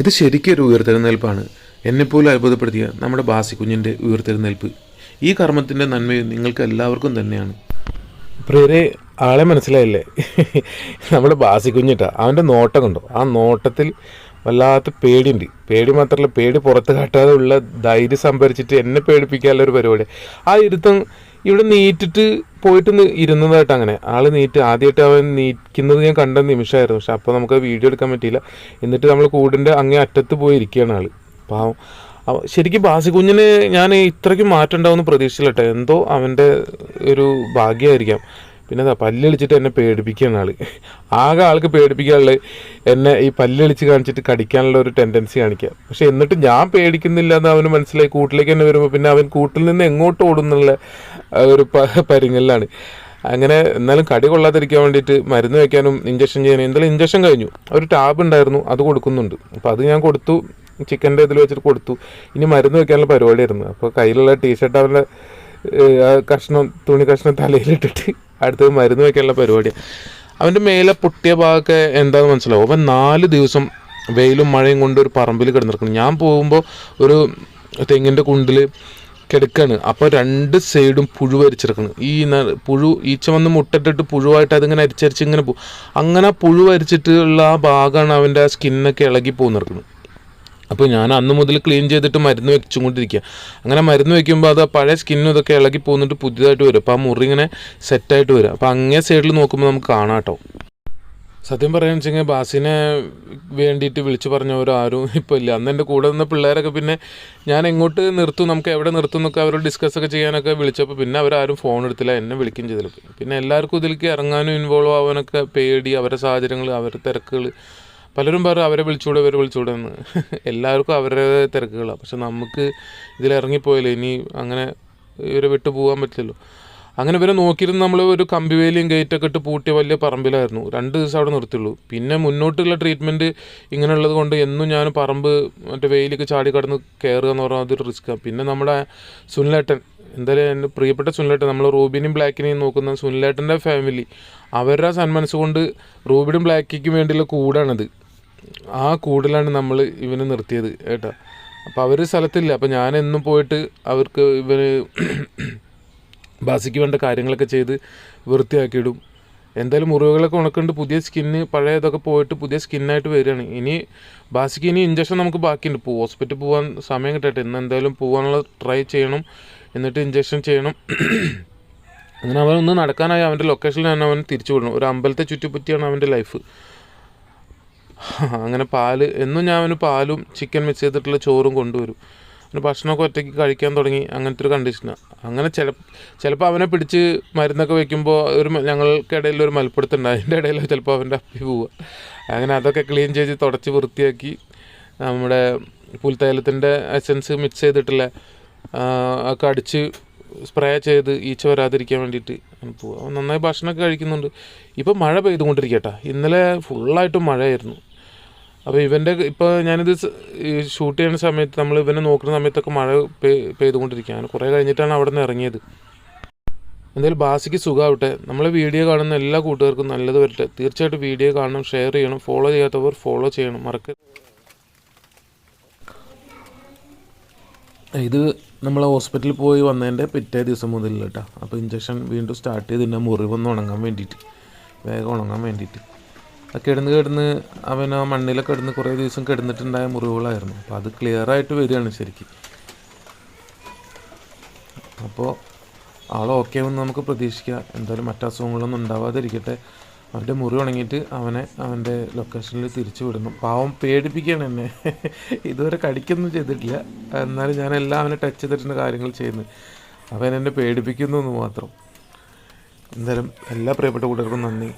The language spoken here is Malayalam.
ഇത് ശരിക്കും ഒരു ഉയർത്തെഴുന്നേൽപ്പാണ്. എന്നെപ്പോലും അത്ഭുതപ്പെടുത്തിയ നമ്മുടെ ബാസിക്കുഞ്ഞിന്റെ ഉയർത്തെഴുന്നേൽപ്പ്. ഈ കർമ്മത്തിന്റെ നന്മയും നിങ്ങൾക്ക് എല്ലാവർക്കും തന്നെയാണ്. പ്രിയരെ ആളെ മനസ്സിലായില്ലേ? നമ്മുടെ ബാസിക്കുഞ്ഞിട്ടാ അവന്റെ നോട്ടം കണ്ടോ? ആ നോട്ടത്തിൽ വല്ലാത്ത പേടിയുണ്ട്. പേടി മാത്രമല്ല പേടി പുറത്ത് കാട്ടാതെ ഉള്ള ധൈര്യം സംഭരിച്ചിട്ട് എന്നെ പേടിപ്പിക്കാനുള്ള ഒരു പരിപാടി ആ ഇരുത്തം ഇവിടെ നീറ്റിട്ട് പോയിട്ട് ഇരുന്നതായിട്ട് അങ്ങനെ. ആൾ നീറ്റ്. ആദ്യമായിട്ട് അവൻ നീക്കുന്നത് ഞാൻ കണ്ട നിമിഷമായിരുന്നു. പക്ഷെ അപ്പോൾ നമുക്ക് വീഡിയോ എടുക്കാൻ പറ്റിയില്ല. എന്നിട്ട് നമ്മൾ കൂടിന്റെ അങ്ങേ അറ്റത്ത് പോയി ഇരിക്കുകയാണ് ആൾ. പാവം. ശരിക്കും ബാസി കുഞ്ഞിന് ഞാൻ ഇത്രയ്ക്ക് മാറ്റം ഉണ്ടാവുമെന്ന് പ്രതീക്ഷിച്ചില്ല കേട്ടോ. എന്തോ അവന്റെ ഒരു ഭാഗ്യമായിരിക്കാം. പിന്നെ എന്താ പല്ലളിച്ചിട്ട് എന്നെ പേടിപ്പിക്കുകയാണ് ആൾ. ആകെ ആൾക്ക് പേടിപ്പിക്കാനുള്ള എന്നെ ഈ പല്ലളിച്ച് കാണിച്ചിട്ട് കടിക്കാനുള്ള ഒരു ടെൻഡൻസി കാണിക്കുക. പക്ഷെ എന്നിട്ട് ഞാൻ പേടിക്കുന്നില്ല എന്ന് അവന് മനസ്സിലായി. കൂട്ടിലേക്ക് തന്നെ വരുമ്പോൾ പിന്നെ അവൻ കൂട്ടിൽ നിന്ന് എങ്ങോട്ട് ഓടുന്നുള്ള ഒരു പരിങ്ങലിലാണ്. അങ്ങനെ എന്നാലും കടി കൊള്ളാതിരിക്കാൻ വേണ്ടിയിട്ട് മരുന്ന് വെക്കാനും ഇഞ്ചക്ഷൻ ചെയ്യാനും എന്തായാലും ഇഞ്ചക്ഷൻ കഴിഞ്ഞു. ഒരു ടാബ് ഉണ്ടായിരുന്നു അത് കൊടുക്കുന്നുണ്ട്. അപ്പോൾ അത് ഞാൻ കൊടുത്തു. ചിക്കന്റെ ഇതിൽ വെച്ചിട്ട് കൊടുത്തു. ഇനി മരുന്ന് വെക്കാനുള്ള പരിപാടിയായിരുന്നു. അപ്പോൾ കയ്യിലുള്ള ടീഷർട്ട് ആ കഷ്ണം തുണി കഷ്ണം തലയിലിട്ടിട്ട് അടുത്തത് മരുന്ന് വയ്ക്കാനുള്ള പരിപാടിയാണ് അവന്റെ മേലെ പൊട്ടിയ ഭാഗമൊക്കെ എന്താണെന്ന് മനസ്സിലാവും? അവൻ നാല് ദിവസം വെയിലും മഴയും കൊണ്ട് ഒരു പറമ്പിൽ കിടന്നിരിക്കണം ഞാൻ പോകുമ്പോൾ ഒരു തെങ്ങിന്റെ കുണ്ടിൽ കിടക്കാണ്. അപ്പോൾ രണ്ട് സൈഡും പുഴു വരിച്ചെടുക്കണം ഈ പുഴു ഈച്ച വന്ന് മുട്ടിട്ടിട്ട് പുഴുവായിട്ട് അതിങ്ങനെ അരിച്ചരിച്ച് ഇങ്ങനെ പോകും അങ്ങനെ പുഴു വരിച്ചിട്ടുള്ള ആ ഭാഗമാണ് അവന്റെ ആ സ്കിന്നൊക്കെ ഇളകി പോകുന്നിറക്കുന്നത് അപ്പോൾ ഞാൻ അന്ന് മുതൽ ക്ലീൻ ചെയ്തിട്ട് മരുന്ന് വെച്ചുകൊണ്ടിരിക്കുക. അങ്ങനെ മരുന്ന് വെക്കുമ്പോൾ അത് പഴയ സ്കിന്നും ഇതൊക്കെ ഇളകി പോകുന്നിട്ട് പുതിയതായിട്ട് വരും. അപ്പോൾ ആ മുറി ഇങ്ങനെ സെറ്റായിട്ട് വരും. അപ്പോൾ അങ്ങേ സൈഡിൽ നോക്കുമ്പോൾ നമുക്ക് കാണാട്ടോ സത്യം പറയുകയെന്ന് വെച്ചെങ്കിൽ ബാസിനെ വേണ്ടിയിട്ട് വിളിച്ചു പറഞ്ഞവരും ആരും ഇപ്പോൾ ഇല്ല. അന്ന് എന്റെ കൂടെ നിന്ന പിള്ളേരൊക്കെ പിന്നെ ഞാൻ എങ്ങോട്ട് നിർത്തും നമുക്ക് എവിടെ നിർത്തും എന്നൊക്കെ അവരോട് ഡിസ്കസ് ഒക്കെ ചെയ്യാനൊക്കെ വിളിച്ചപ്പോൾ പിന്നെ അവരാരും ഫോൺ എടുത്തില്ല. എന്നെ വിളിക്കുകയും ചെയ്തില്ല. പിന്നെ എല്ലാവർക്കും ഇതിലേക്ക് ഇറങ്ങാനും ഇൻവോൾവ് ആവാനൊക്കെ പേടി അവരുടെ സാഹചര്യങ്ങൾ അവരുടെ തിരക്കുകൾ പലരും പറയും അവരെ വിളിച്ചുകൂടെ ഇവരെ വിളിച്ചുകൂടെ എന്ന്. എല്ലാവർക്കും അവരുടെ തിരക്കുകളാണ് പക്ഷെ നമുക്ക് ഇതിൽ ഇറങ്ങിപ്പോയില്ല ഇനി അങ്ങനെ ഇവരെ വിട്ടു പോകാൻ പറ്റില്ലല്ലോ. അങ്ങനെ ഇവരെ നോക്കിയിരുന്ന് നമ്മൾ ഒരു കമ്പിവേലിയും ഗേറ്റൊക്കെ ഇട്ട് പൂട്ടിയ വലിയ പറമ്പിലായിരുന്നു. രണ്ട് ദിവസം അവിടെ നിർത്തിയുള്ളൂ. പിന്നെ മുന്നോട്ടുള്ള ട്രീറ്റ്മെന്റ് ഇങ്ങനെയുള്ളത് കൊണ്ട് എന്നും ഞാൻ പറമ്പ് മറ്റേ വെയിലൊക്കെ ചാടി കടന്ന് കയറുക എന്ന് പറഞ്ഞാൽ അതൊരു റിസ്ക്കാണ് പിന്നെ നമ്മുടെ സുനിലേട്ടൻ എന്തായാലും എന്റെ പ്രിയപ്പെട്ട സുനിലേട്ടൻ നമ്മൾ റൂബിനും ബ്ലാക്കിനെയും നോക്കുന്ന സുനിലേട്ടന്റെ ഫാമിലി അവരുടെ സന്മനസ് കൊണ്ട് റൂബിനും ബ്ലാക്കിക്കും വേണ്ടിയുള്ള കൂടാണിത്. ആ കൂടിലാണ് നമ്മൾ ഇവനെ നിർത്തിയത് കേട്ടോ. അപ്പോൾ അവർ സ്ഥലത്തില്ല. അപ്പോൾ ഞാൻ എന്നും പോയിട്ട് അവർക്ക് ഇവന് ബാസിക്ക് വേണ്ട കാര്യങ്ങളൊക്കെ ചെയ്ത് വൃത്തിയാക്കിയിടും. എന്തായാലും മുറിവുകളൊക്കെ ഉണക്കുന്നുണ്ട് പുതിയ സ്കിന്ന് പഴയതൊക്കെ പോയിട്ട് പുതിയ സ്കിന്നായിട്ട് വരികയാണ്. ഇനി ബാസിക്ക് ഇനി ഇഞ്ചക്ഷൻ നമുക്ക് ബാക്കിയുണ്ട്. ഹോസ്പിറ്റൽ പോകാൻ സമയം കിട്ടട്ടെ. ഇന്ന് എന്തായാലും പോകാനുള്ള ട്രൈ ചെയ്യണം. എന്നിട്ട് ഇഞ്ചക്ഷൻ ചെയ്യണം. അങ്ങനെ അവൻ ഒന്ന് നടക്കാനായി അവന്റെ ലൊക്കേഷനിൽ തന്നെ അവൻ തിരിച്ചു വിടണം. ഒരു അമ്പലത്തെ ചുറ്റിപ്പറ്റിയാണ് അവന്റെ ലൈഫ് അങ്ങനെ പാൽ എന്നും ഞാൻ അവന് പാലും ചിക്കൻ മിക്സ് ചെയ്തിട്ടുള്ള ചോറും കൊണ്ടുവരും. അവന് ഭക്ഷണമൊക്കെ ഒറ്റയ്ക്ക് കഴിക്കാൻ തുടങ്ങി. അങ്ങനത്തെ ഒരു കണ്ടീഷനാണ് അങ്ങനെ ചില ചിലപ്പോൾ അവനെ പിടിച്ച് മരുന്നൊക്കെ വെക്കുമ്പോൾ ഒരു ഞങ്ങൾക്കിടയിൽ ഒരു ഉണ്ടായി അതിന്റെ ഇടയിൽ ചിലപ്പോൾ അവന്റെ അപ്പി പോവുക. അങ്ങനെ അതൊക്കെ ക്ലീൻ ചെയ്ത് തുടച്ച് വൃത്തിയാക്കി നമ്മുടെ പുൽത്തൈലത്തിന്റെ എസൻസ് മിക്സ് ചെയ്തിട്ടുള്ള ഒക്കെ അടിച്ച് സ്പ്രേ ചെയ്ത് ഈച്ച വരാതിരിക്കാൻ വേണ്ടിയിട്ട് പോവുക നന്നായി ഭക്ഷണമൊക്കെ കഴിക്കുന്നുണ്ട്. ഇപ്പം മഴ പെയ്തുകൊണ്ടിരിക്കട്ടെ. ഇന്നലെ ഫുള്ളായിട്ട് മഴയായിരുന്നു. അപ്പോൾ ഇവന്റെ ഇപ്പോൾ ഞാനിത് ഷൂട്ട് ചെയ്യുന്ന സമയത്ത് നമ്മൾ ഇവനെ നോക്കുന്ന സമയത്തൊക്കെ മഴ പെയ് പെയ്തുകൊണ്ടിരിക്കുകയാണ്. കുറേ കഴിഞ്ഞിട്ടാണ് അവിടെ നിന്ന് ഇറങ്ങിയത്. എന്തായാലും ബാസിക്ക് സുഖമാവട്ടെ നമ്മളെ വീഡിയോ കാണുന്ന എല്ലാ കൂട്ടുകാർക്കും നല്ലത് വരട്ടെ. തീർച്ചയായിട്ടും വീഡിയോ കാണണം ഷെയർ ചെയ്യണം ഫോളോ ചെയ്യാത്തവർ ഫോളോ ചെയ്യണം. മറക്ക ഇത് നമ്മൾ ഹോസ്പിറ്റലിൽ പോയി വന്നതിന്റെ പിറ്റേ ദിവസം മുതൽ കേട്ടോ അപ്പോൾ ഇഞ്ചക്ഷൻ വീണ്ടും സ്റ്റാർട്ട് ചെയ്തിട്ട് മുറിവൊന്ന് ഉണങ്ങാൻ വേണ്ടിയിട്ട്. വേഗം ഉണങ്ങാൻ വേണ്ടിയിട്ട്. ആ കിടന്ന് കിടന്ന് അവൻ ആ മണ്ണിലൊക്കെ കിടന്ന് കുറേ ദിവസം കിടന്നിട്ടുണ്ടായ മുറിവുകളായിരുന്നു. അപ്പോൾ അത് ക്ലിയർ ആയിട്ട് വരികയാണ് ശരിക്കും. അപ്പോൾ ആൾ ഓക്കെ എന്ന് നമുക്ക് പ്രതീക്ഷിക്കാം. എന്തായാലും മറ്റസുഖങ്ങളൊന്നും ഉണ്ടാവാതിരിക്കട്ടെ. അവന്റെ മുറി ഉണങ്ങിയിട്ട് അവനെ അവന്റെ ലൊക്കേഷനിൽ തിരിച്ചു വിടുന്നു. പാവം പേടിപ്പിക്കുകയാണ് എന്നെ. ഇതുവരെ കടിക്കൊന്നും ചെയ്തിട്ടില്ല. എന്നാലും ഞാൻ എല്ലാം അവനെ ടച്ച് ചെയ്തിട്ടുണ്ട് കാര്യങ്ങൾ ചെയ്യുന്നത് അവൻ എന്നെ പേടിപ്പിക്കുന്നു എന്ന് മാത്രം. എന്തായാലും എല്ലാ പ്രിയപ്പെട്ട കൂട്ടുകാർക്കും നന്ദി.